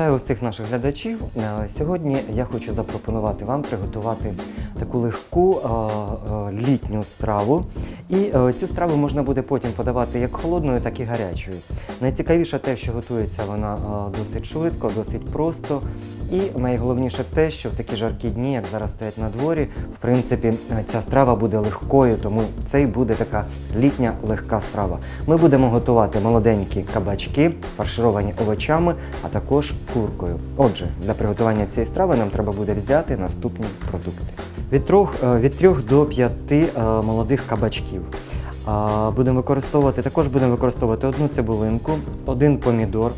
Вітаю усіх наших глядачів. Е, Сьогодні я хочу запропонувати вам приготувати таку легку е, е, літню страву. І цю страву можна буде потім подавати як холодною, так і гарячою. Найцікавіше те, що готується вона досить швидко, досить просто. І найголовніше те, що в такі жаркі дні, як зараз стоять на дворі, в принципі, е, ця страва буде легкою, тому це і буде така літня легка страва. Ми будемо готувати молоденькі кабачки, фаршировані овочами, а також куркою. Отже, для приготування цієї страви нам треба буде взяти наступні продукти. Від 3, від 3 до 5 молодих кабачків. Будемо використовувати, також будемо використовувати одну цибулинку, один помідор,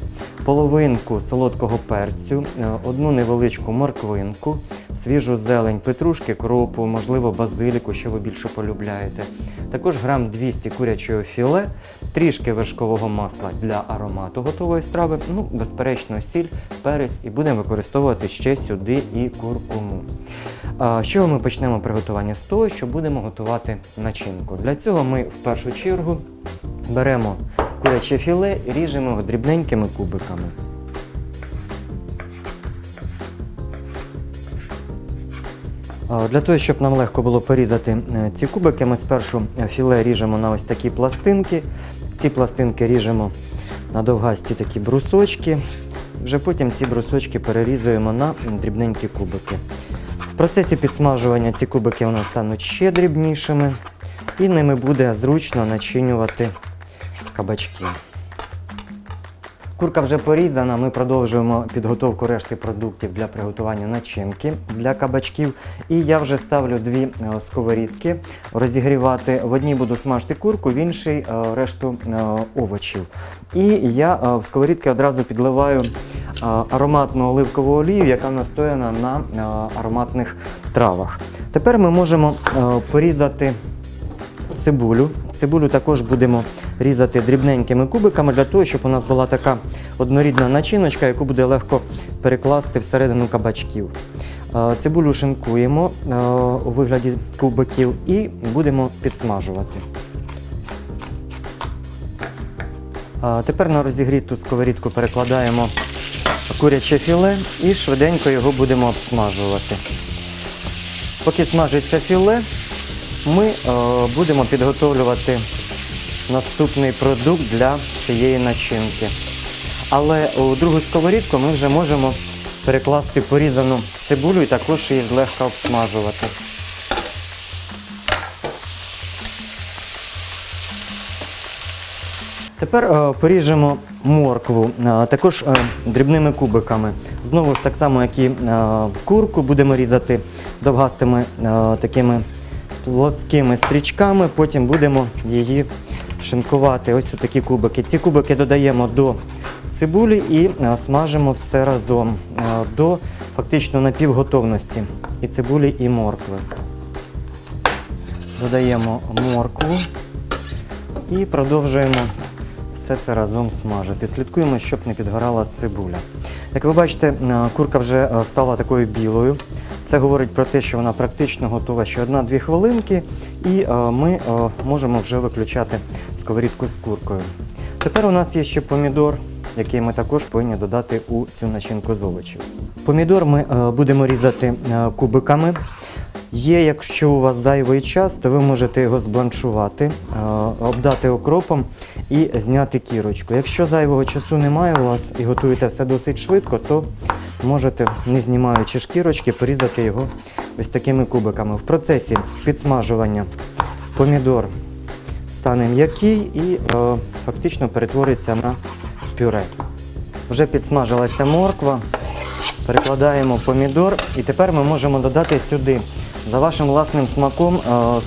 половинку солодкого перцю, е, одну невеличку морквинку, свіжу зелень, петрушки, кропу, можливо, базиліку, що ви більше полюбляєте. Також грам 200 курячого філе, трішки вершкового масла для аромату готової страви, ну, безперечно, сіль, перець і будемо використовувати ще сюди і куркуму. З чого ми почнемо приготування? З того, що будемо готувати начинку. Для цього ми в першу чергу беремо куряче філе і ріжемо його дрібненькими кубиками. Для того, щоб нам легко було порізати е, ці кубики, ми спершу філе ріжемо на ось такі пластинки. Ці пластинки ріжемо на довгасті такі брусочки. Вже потім ці брусочки перерізуємо на дрібненькі кубики. Процесі підсмажування ці кубики у нас стануть ще дрібнішими, і ними буде зручно начинювати кабачки. Курка вже порізана, ми продовжуємо підготовку решти продуктів для приготування начинки для кабачків. І я вже ставлю дві е, сковорідки розігрівати. В одній буду смажити курку, в іншій е, решту е, овочів. І я в сковорідки одразу підливаю ароматну оливкову олію, яка настояна на ароматних травах. Тепер ми можемо порізати цибулю. Цибулю також будемо різати дрібненькими кубиками для того, щоб у нас була така однорідна начиночка, яку буде легко перекласти всередину кабачків. Е, Цибулю шинкуємо е, у вигляді кубиків і будемо підсмажувати. Тепер на розігріту сковорідку перекладаємо куряче філе і швиденько його будемо обсмажувати. Поки смажиться філе, ми е, будемо підготовлювати наступний продукт для цієї начинки. Але у другу сковорідку ми вже можемо перекласти порізану цибулю і також її злегка обсмажувати. Тепер е, поріжемо моркву, е, також е, дрібними кубиками. Знову ж так само, як і курку, будемо різати довгастими такими плоскими стрічками, потім будемо її шинкувати. Ось у такі кубики. Ці кубики додаємо до цибулі і е, смажимо все разом е, до фактично напівготовності і цибулі, і моркви. Додаємо моркву і продовжуємо все це разом смажити. Слідкуємо, щоб не підгорала цибуля. Як ви бачите, е, курка вже стала такою білою. Це говорить про те, що вона практично готова ще одна-дві хвилинки, і е, ми е, можемо вже виключати сковорідку з куркою. Тепер у нас є ще помідор, який ми також повинні додати у цю начинку з овочів. Помідор ми е, будемо різати кубиками. Є, якщо у вас зайвий час, то ви можете його збланшувати, обдати окропом і зняти кірочку. Якщо зайвого часу немає у вас і готуєте все досить швидко, то можете, не знімаючи шкірочки, порізати його ось такими кубиками. В процесі підсмажування помідор стане м'який і е, фактично перетвориться на пюре. Вже підсмажилася морква, перекладаємо помідор і тепер ми можемо додати сюди за вашим власним смаком е,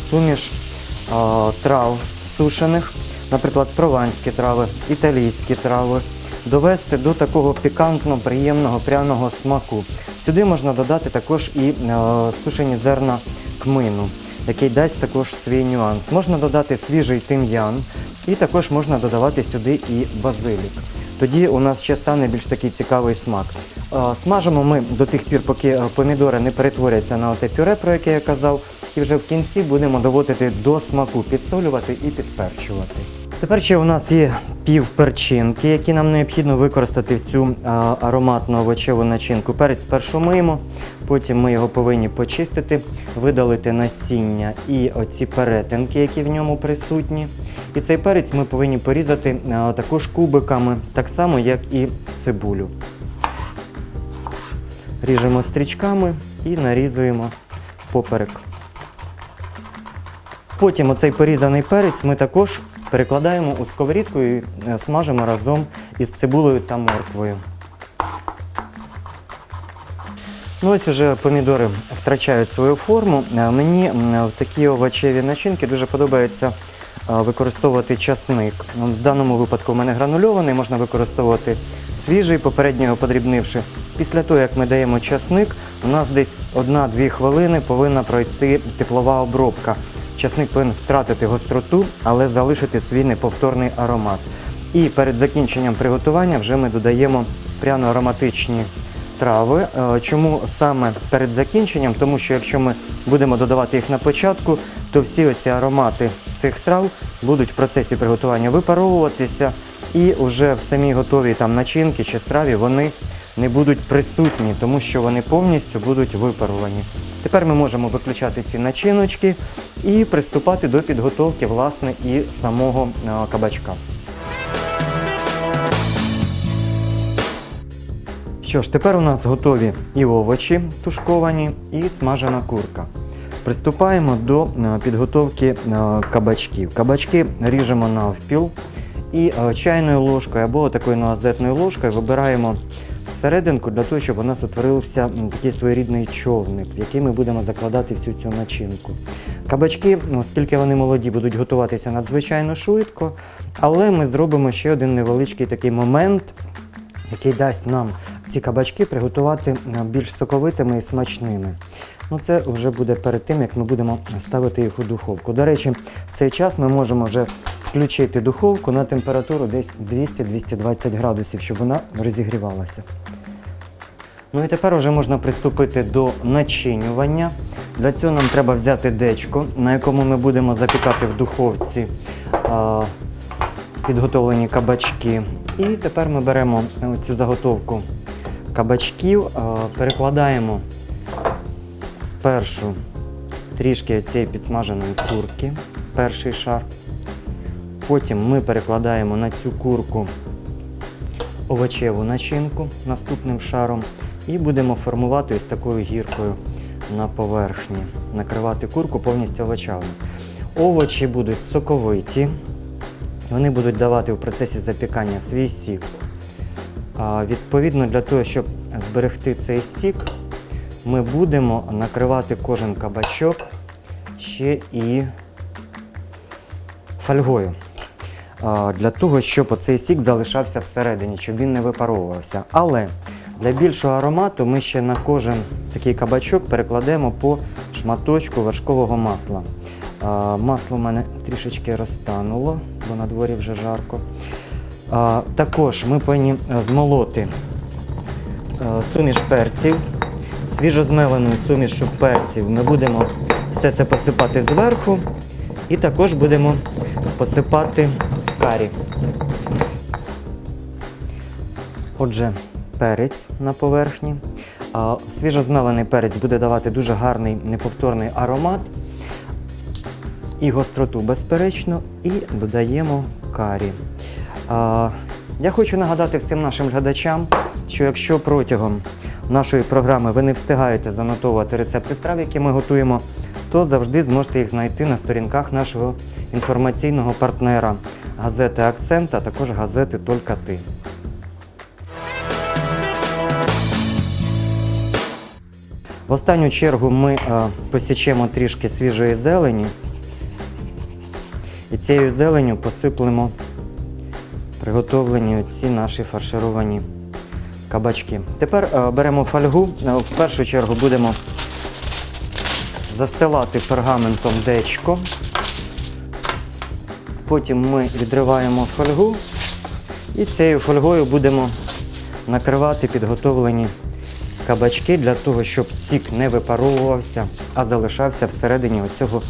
суміш е, трав сушених, наприклад, прованські трави, італійські трави, довести до такого пікантно, приємного пряного смаку. Сюди можна додати також і е, сушені зерна кмину, який дасть також свій нюанс. Можна додати свіжий тим'ян і також можна додавати сюди і базилік. Тоді у нас ще стане більш такий цікавий смак. Е, Смажимо ми до тих пір, поки е, помідори не перетворяться на оте пюре, про яке я казав, і вже в кінці будемо доводити до смаку, підсолювати і підперчувати. Тепер ще у нас є пів перчинки, які нам необхідно використати в цю ароматну овочеву начинку. Перець спершу миємо, потім ми його повинні почистити, видалити насіння і оці перетинки, які в ньому присутні. І цей перець ми повинні порізати також кубиками, так само, як і цибулю. Ріжемо стрічками і нарізуємо поперек. Потім оцей порізаний перець ми також перекладаємо у сковорідку і е, смажимо разом із цибулею та морквою. Ну ось уже помідори втрачають свою форму. Е, Мені в такі овочеві начинки дуже подобається е, використовувати часник. В даному випадку в мене гранульований, можна використовувати свіжий, попередньо його подрібнивши. Після того, як ми даємо часник, у нас десь 1-2 хвилини повинна пройти теплова обробка. Часник повинен втратити гостроту, але залишити свій неповторний аромат. І перед закінченням приготування вже ми додаємо пряно-ароматичні трави. Е, Чому саме перед закінченням? Тому що якщо ми будемо додавати їх на початку, то всі оці аромати цих трав будуть в процесі приготування випаровуватися, і вже в самій готовій там начинки чи страві вони не будуть присутні, тому що вони повністю будуть випаровані. Тепер ми можемо виключати ці начиночки і приступати до підготовки власне і самого е, кабачка. Що ж, тепер у нас готові і овочі тушковані, і смажена курка. Приступаємо до е, підготовки е, кабачків. Кабачки ріжемо навпіл і чайною ложкою або такою нуазетною ложкою вибираємо серединку для того, щоб у нас утворився такий своєрідний човник, в який ми будемо закладати всю цю начинку. Кабачки, ну, оскільки вони молоді, будуть готуватися надзвичайно швидко, але ми зробимо ще один невеличкий такий момент, який дасть нам ці кабачки приготувати більш соковитими і смачними. Ну, це вже буде перед тим, як ми будемо ставити їх у духовку. До речі, в цей час ми можемо вже включити духовку на температуру десь 200-220 градусів, щоб вона розігрівалася. Ну і тепер вже можна приступити до начинювання. Для цього нам треба взяти дечко, на якому ми будемо запікати в духовці а, підготовлені кабачки. І тепер ми беремо цю заготовку кабачків, а, перекладаємо спершу трішки цієї підсмаженої курки, перший шар. Потім ми перекладаємо на цю курку овочеву начинку наступним шаром і будемо формувати ось такою гіркою на поверхні. Накривати курку повністю овочами. Овочі будуть соковиті, вони будуть давати в процесі запікання свій сік. Відповідно, для того, щоб зберегти цей сік, ми будемо накривати кожен кабачок ще і фольгою. Для того, щоб оцей сік залишався всередині, щоб він не випаровувався. Але для більшого аромату ми ще на кожен такий кабачок перекладемо по шматочку вершкового масла. Масло в мене трішечки розтануло, бо на дворі вже жарко. Також ми повинні е, змолоти е, суміш перців. Свіжозмеленою сумішю перців ми будемо все це посипати зверху і також будемо посипати карі. Отже, перець на поверхні. Свіжозмелений перець буде давати дуже гарний неповторний аромат і гостроту, безперечно, і додаємо карі. Я хочу нагадати всім нашим глядачам, що якщо протягом нашої програми ви не встигаєте занотовувати рецепти страв, які ми готуємо, то завжди зможете їх знайти на сторінках нашого інформаційного партнера газети Акцент, а також газети Тільки ти. В останню чергу ми е, посічемо трішки свіжої зелені і цією зеленю посиплемо приготовлені ці наші фаршировані кабачки. Тепер е, беремо фольгу. Е, В першу чергу будемо застилати пергаментом дечко. Потім ми відриваємо фольгу і цією фольгою будемо накривати підготовлені кабачки для того, щоб сік не випаровувався, а залишався всередині оцього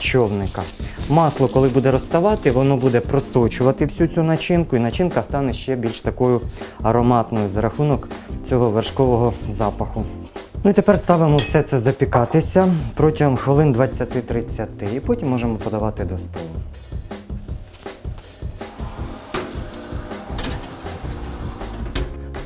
човника. Масло, коли буде розставати, воно буде просочувати всю цю начинку, і начинка стане ще більш такою ароматною за рахунок цього вершкового запаху. Ну і тепер ставимо все це запікатися протягом хвилин 20-30 і потім можемо подавати до столу.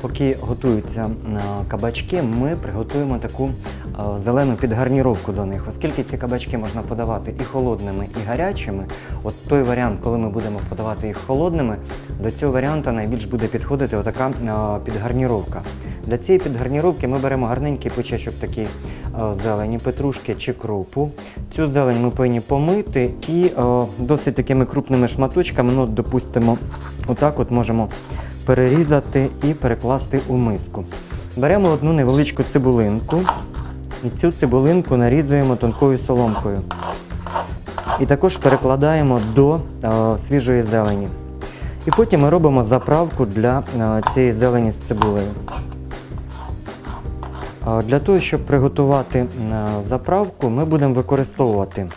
Поки готуються е, кабачки, ми приготуємо таку е, зелену підгарніровку до них, оскільки ці кабачки можна подавати і холодними, і гарячими. От той варіант, коли ми будемо подавати їх холодними, до цього варіанту найбільш буде підходити отака е, підгарніровка. Для цієї підгарніровки ми беремо гарненький почечок такий зелені, петрушки чи крупу. Цю зелень ми повинні помити і досить такими крупними шматочками, ну, допустимо, отак от можемо перерізати і перекласти у миску. Беремо одну невеличку цибулинку і цю цибулинку нарізуємо тонкою соломкою. І також перекладаємо до е, свіжої зелені. І потім ми робимо заправку для е, цієї зелені з цибулею. Е, Для того, щоб приготувати заправку, ми будемо використовувати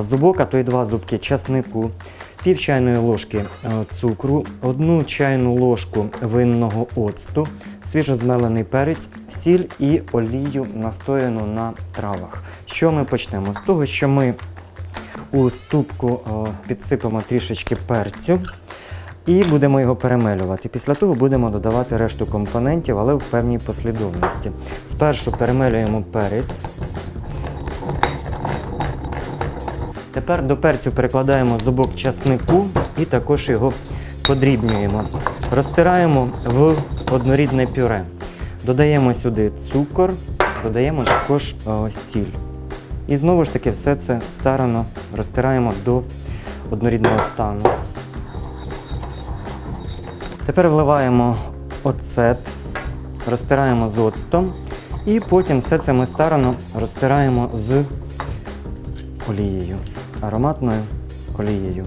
зубок, а то й два зубки часнику, пів чайної ложки е, цукру, одну чайну ложку винного оцту, свіжозмелений перець, сіль і олію настояну на травах. Що ми почнемо? З того, що ми у ступку е, підсипемо трішечки перцю. І будемо його перемелювати. Після того будемо додавати решту компонентів, але в певній послідовності. Спершу перемелюємо перець. Тепер до перцю перекладаємо зубок часнику і також його подрібнюємо. Розтираємо в однорідне пюре. Додаємо сюди цукор, додаємо також е, сіль. І знову ж таки все це старано розтираємо до однорідного стану. Тепер вливаємо оцет, розтираємо з оцтом і потім все це ми старано розтираємо з олією, ароматною олією.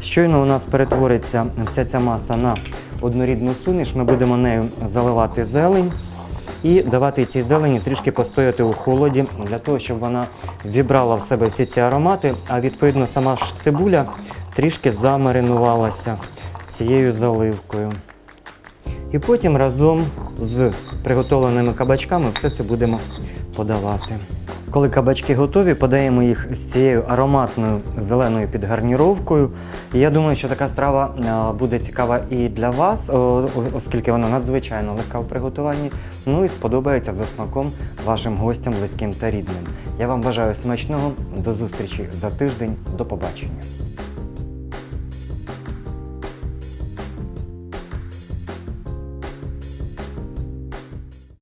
Щойно у нас перетвориться вся ця маса на однорідну суміш, ми будемо нею заливати зелень і давати цій зелені трішки постояти у холоді для того, щоб вона вібрала в себе всі ці аромати, а відповідно сама ж цибуля трішки замаринувалася цією заливкою. І потім разом з приготовленими кабачками все це будемо подавати. Коли кабачки готові, подаємо їх з цією ароматною зеленою підгарніровкою. Я думаю, що така страва е, буде цікава і для вас, оскільки вона надзвичайно легка в приготуванні. Ну і сподобається за смаком вашим гостям, близьким та рідним. Я вам бажаю смачного. До зустрічі за тиждень. До побачення.